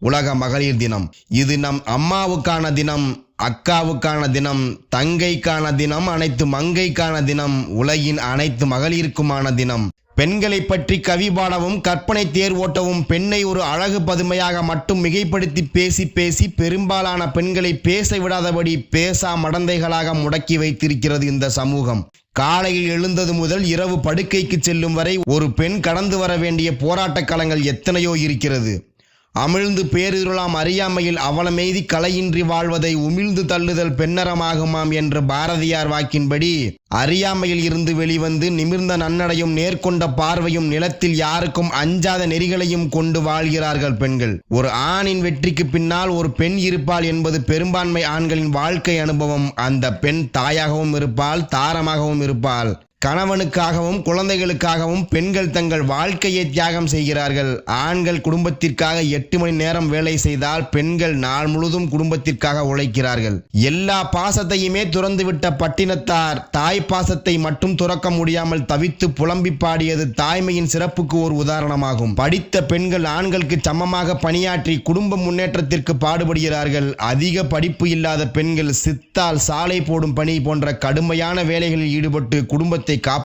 உலக மகளிர் தினம். இது நம் அம்மாவுக்கான தினம் அக்காவுக்கான தினம் தங்கைக்கான தினம் அனைத்து மங்கைக்கான தினம் உலகின் அனைத்து மகளிருக்குமான தினம். பெண்களை பற்றி கவி பாடவும் கற்பனை தேர் ஓட்டவும் பெண்ணை ஒரு அழகு பதுமையாக மட்டும் மிகைப்படுத்தி பேசி பேசி பெரும்பாலான பெண்களை பேச விடாதபடி பேசா மடந்தைகளாக முடக்கி வைத்திருக்கிறது இந்த சமூகம். காலையில் எழுந்தது முதல் இரவு படுக்கைக்கு செல்லும் வரை ஒரு பெண் கடந்து வர வேண்டிய போராட்டக் களங்கள் எத்தனையோ இருக்கிறது. அமிழ்ந்து பேரிருளாம் அறியாமையில் அவலமெய்தி கலையின்றி வாழ்வதை உமிழ்ந்து தள்ளுதல் பெண்ணரமாகுமாம் என்ற பாரதியார் வாக்கின்படி அறியாமையில் இருந்து வெளிவந்து நிமிர்ந்த நன்னடையும் நேர்கொண்ட பார்வையும் நிலத்தில் யாருக்கும் அஞ்சாத நெறிகளையும் கொண்டு வாழ்கிறார்கள் பெண்கள். ஒரு ஆணின் வெற்றிக்கு பின்னால் ஒரு பெண் இருப்பாள் என்பது பெரும்பான்மை ஆண்களின் வாழ்க்கை அனுபவம். அந்த பெண் தாயாகவும் இருப்பாள் தாரமாகவும் இருப்பாள். கணவனுக்காகவும் குழந்தைகளுக்காகவும் பெண்கள் தங்கள் வாழ்க்கையை தியாகம் செய்கிறார்கள். ஆண்கள் குடும்பத்திற்காக எட்டு மணி நேரம் வேலை செய்தால் பெண்கள் நாள் முழுதும் குடும்பத்திற்காக உழைக்கிறார்கள். எல்லா பாசத்தையுமே துறந்துவிட்ட பட்டினத்தார் தாய் பாசத்தை மட்டும் துறக்க முடியாமல் தவித்து புலம்பி பாடியது தாய்மையின் சிறப்புக்கு ஒரு உதாரணமாகும். படித்த பெண்கள் ஆண்களுக்கு சமமாக பணியாற்றி குடும்ப முன்னேற்றத்திற்கு பாடுபடுகிறார்கள். அதிக படிப்பு இல்லாத பெண்கள் சித்தால் சாலை போடும் பணி போன்ற கடுமையான வேலைகளில் ஈடுபட்டு குடும்பத்தை காப்பாற்ற